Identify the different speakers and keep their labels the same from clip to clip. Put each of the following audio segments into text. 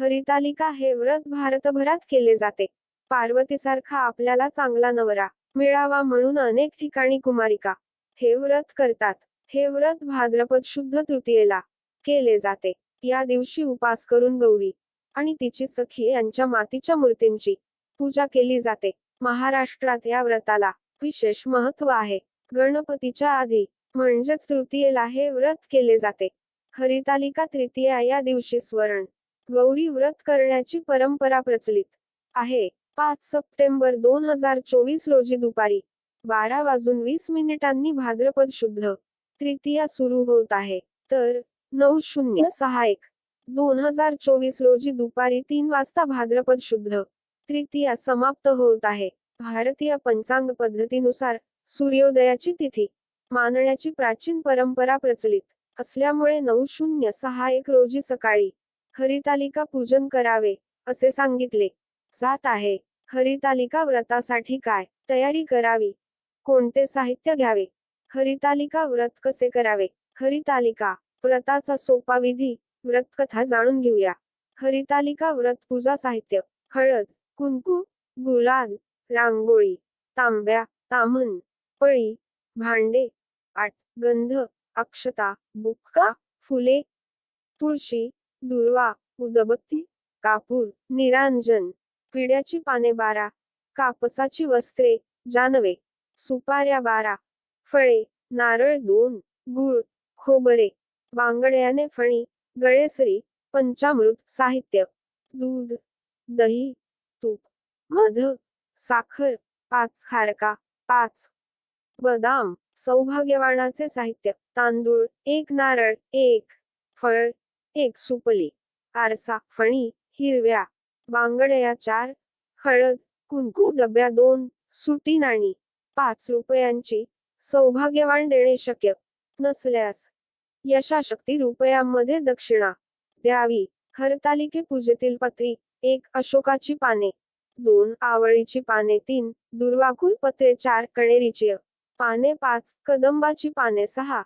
Speaker 1: हरितालिका हे व्रत भारतभरात केले जाते. पार्वतीसारखा आपल्याला चांगला नवरा मिळावा म्हणून अनेक ठिकाणी कुमारिका हे व्रत करतात. हे व्रत भाद्रपद शुद्ध तृतीयेला केले जाते. या दिवशी उपास करून गौरी आणि तिची सखी यांच्या मातीच्या मूर्तींची पूजा केली जाते. महाराष्ट्रात या व्रताला विशेष महत्त्व आहे. गणपतीच्या आधी म्हणजेच तृतीयेला हे व्रत केले जाते. हरितालिका तृतीया या दिवशी स्वर्ण गौरी व्रत करण्याची परंपरा प्रचलित आहे. पाच सप्टेंबर दोन हजार चोवीस रोजी दुपारी बारा वाजून वीस मिनिटांनी भाद्रपद शुद्ध तृतीया सुरू होत आहे. तर नऊ शून्य सहा एक दोन हजार चोवीस रोजी दुपारी तीन वाजता भाद्रपद शुद्ध तृतीया समाप्त होत आहे. भारतीय पंचांग पद्धतीनुसार सूर्योदयाची तिथी मानण्याची प्राचीन परंपरा प्रचलित असल्यामुळे नऊ शून्य सहा एक रोजी सकाळी हरितालिका पूजन करावे असे सांगितले. जात आहे. हरितालिका व्रतासाठी काय? तयारी करावी. कोणते साहित्य घ्यावे? हरितालिका व्रत कसे करावे? हरितालिका व्रताचा सोपा विधी व्रतकथा जाणून घेऊया. हरितालिका व्रत पूजा साहित्य हळद कुंकू गुलाल रांगोळी तांब्या तामन पळी भांडे आट गंध अक्षता बुक्का फुले तुळशी दुर्वा उदबत्ती कापूर निरांजन पिढ्याची पाने बारा कापसाची वस्त्रे जानवे सुपाऱ्या बारा फळे नारळ दोन गुळ खोबरे बांगड्याने फणी गळेसरी पंचामृत साहित्य दूध दही तूप मध साखर पाच खारका पाच बदाम सौभाग्यवानाचे साहित्य तांदूळ एक नारळ एक फळ एक सुपली आरसा फणी हिरव्या बांगड्या चार हळद कुंकू डब्या दोन सुटी नाणी पाच रुपयांची सौभाग्यवान देणे शक्य नसल्यास यशाशक्ती रुपयांमध्ये दक्षिणा द्यावी. हरतालिके पूजेतील पत्री एक अशोकाची पाने दोन आवळीची पाने तीन दुर्वाकुल पत्रे चार कणेरीची पाने पाच कदंबाची पाने सहा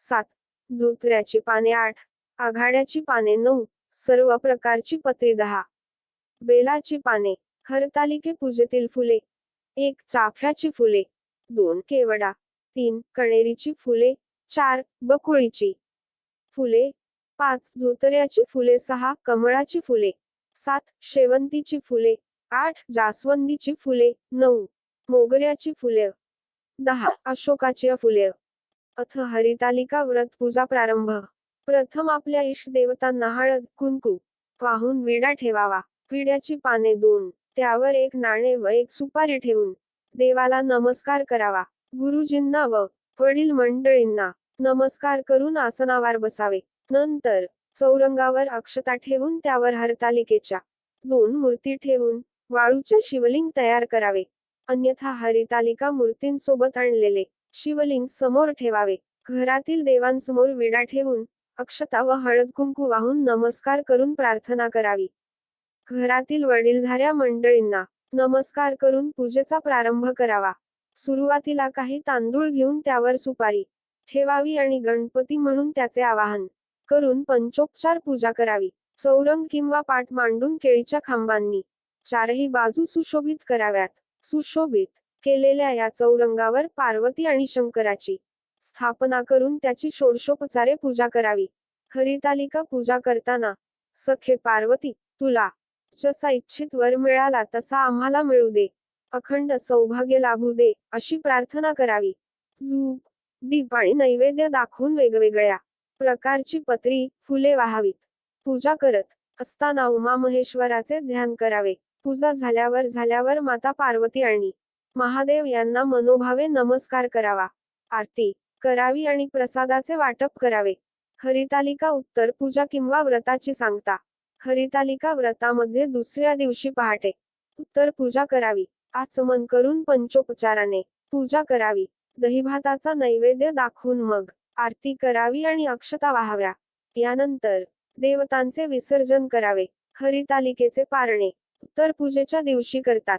Speaker 1: सात धोत्र्याची पाने आठ आघाड्याची पाने नऊ सर्व प्रकारची पत्री दहा. बेलाची पाने हरतालिके पूजेतील फुले. एक चाफ्याची फुले. दोन केवडा. तीन कणेरीची फुले. चार बकुळीची फुले. पाच धोतऱ्याची फुले. सहा कमळाची फुले. सात शेवंतीची फुले. आठ जास्वंदीची फुले. नऊ मोगऱ्याची फुले. दहा अशोकाची फुले. अथ हरितालिका व्रत पूजा प्रारंभ. प्रथम आपल्या इष्ट देवतांना हळद कुंकू वाहून विडा ठेवावा. विड्याची पाने दोन त्यावर एक नाणे व एक सुपारी ठेवून देवाला नमस्कार करावा. गुरुजींना व वडील मंडळींना नमस्कार करून आसनावर बसावे. नंतर चौरंगावर अक्षता ठेवून त्यावर हरतालिकेच्या दोन मूर्ती ठेवून वाळूचे शिवलिंग तयार करावे. अन्यथा हरितालिका मूर्तींसोबत आणलेले शिवलिंग समोर ठेवावे. घरातील देवांसमोर विडा ठेवून अक्षता व हळद कुंकू वाहून नमस्कार करून प्रार्थना करावी. घरातील वडीलधाऱ्या मंडळींना नमस्कार करून पूजेचा प्रारंभ करावा. सुरुवातीला काही तांदूळ घेऊन त्यावर सुपारी ठेवावी आणि गणपती म्हणून त्याचे आवाहन करून पंचोपचार पूजा करावी. चौरंग किंवा पाठ मांडून केळीच्या खांबांनी चारही बाजू सुशोभित कराव्यात. सुशोभित केलेल्या या चौरंगावर पार्वती आणि शंकराची स्थापना करून त्याची षोडशोपचारे पूजा करावी. हरितालिका पूजा करताना सखे पार्वती तुला जसा इच्छित वर मिळाला तसा आम्हाला मिळू दे. अखंड सौभाग्य लाभू दे अशी प्रार्थना करावी. धूप दीप आणि नैवेद्य दाखवून वेगवेगळ्या प्रकारची पत्री फुले वाहावीत. पूजा करत असताना उमा महेश्वराचे ध्यान करावे. पूजा झाल्यावर झाल्यावर माता पार्वती आणि महादेव यांना मनोभावे नमस्कार करावा. आरती करावी आणि प्रसादाचे वाटप करावे. हरितालिका उत्तर पूजा किंवा व्रताची सांगता. हरितालिका व्रतामध्ये दुसऱ्या दिवशी पहाटे. उत्तर पूजा करावी. आचमन करून पंचोपचाराने. पूजा करावी. दहीभाताचा नैवेद्य दाखवून मग. आरती करावी आणि अक्षता वाहाव्या. यानंतर देवतांचे विसर्जन करावे. हरितालिकेचे पारणे. उत्तर पूजेच्या दिवशी करतात.